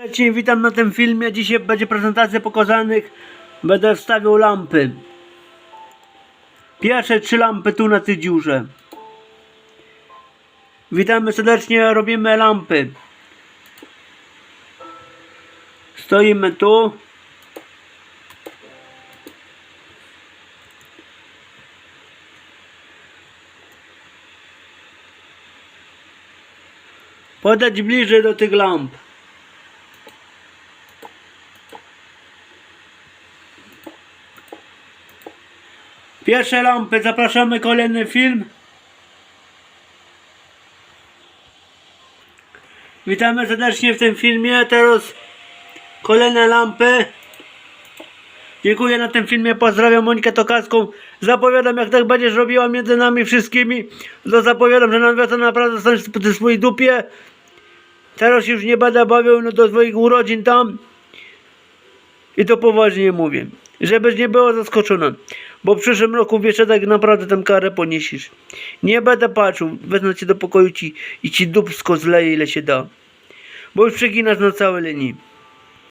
Cześć, witam na tym filmie. Dzisiaj będzie prezentacja pokazanych. Będę wstawiał lampy. Pierwsze trzy lampy tu na tej dziurze. Witamy serdecznie, robimy lampy. Stoimy tu. Podać bliżej do tych lamp. Pierwsze lampy, zapraszamy kolejny film. Witamy serdecznie w tym filmie. Teraz kolejne lampy. Dziękuję na tym filmie, pozdrawiam Monikę Tokaską. Zapowiadam, jak tak będziesz robiła między nami wszystkimi, to zapowiadam, że na wiosnę naprawdę staniesz w swojej dupie. Teraz już nie będę bawił no, do swoich urodzin tam. I to poważnie mówię. Żebyś nie była zaskoczona. Bo w przyszłym roku wiesz, tak naprawdę tę karę poniesiesz. Nie będę patrzył. Wezmę cię do pokoju ci, i ci dupsko zleję ile się da. Bo już przeginasz na całej linii.